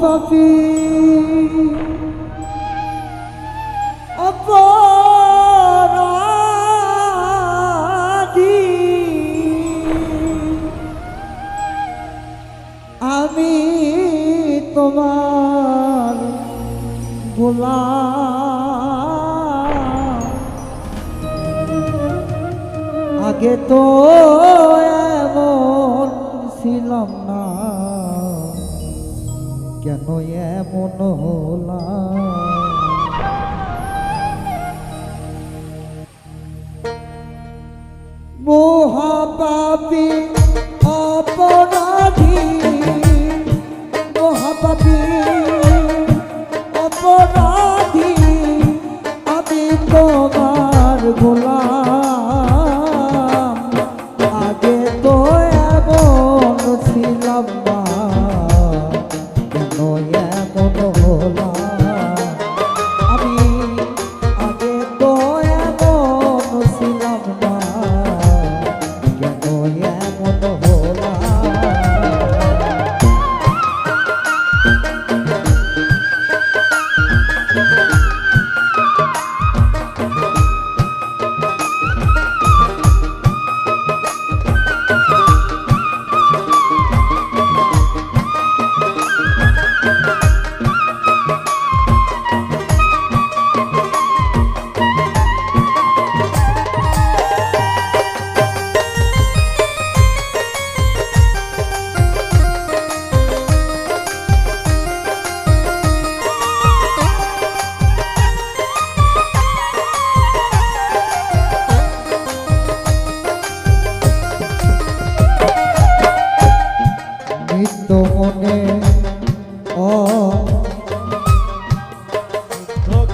পাপি অপরাধি। আমি তোমার গোলা আগে তো এমন ছিলাম না। কেন এমন হলাম মোহাবাবী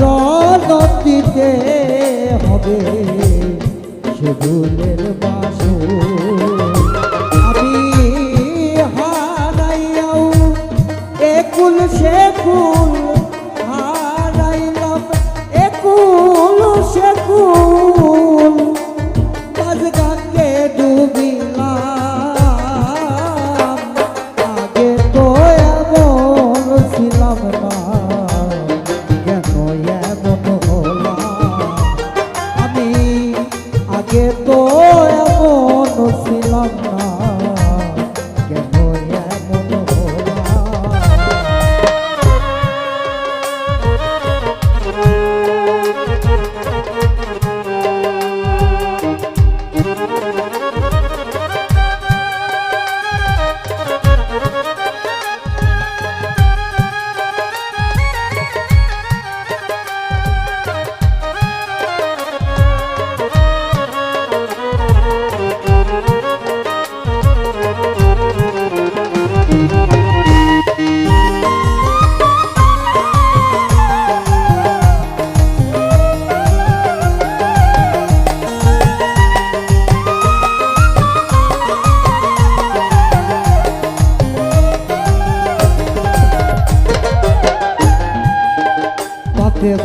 জল দিতে হবে। সে ভুলের বা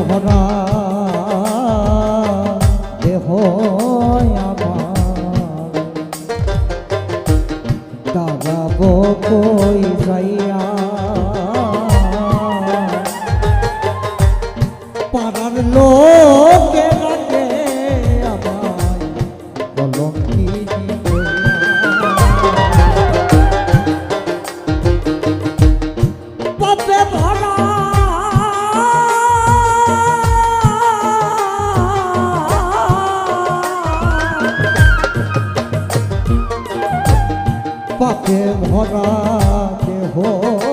মোহনা দেহ পাপে ভরা দেহ।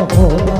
কখন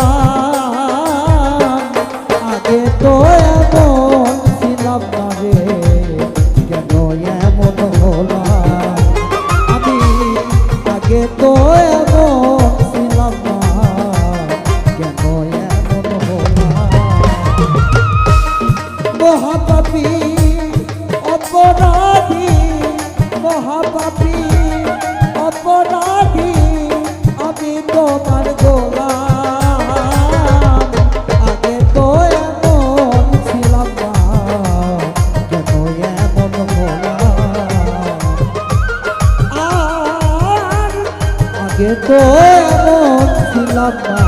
কেমন ছিলাম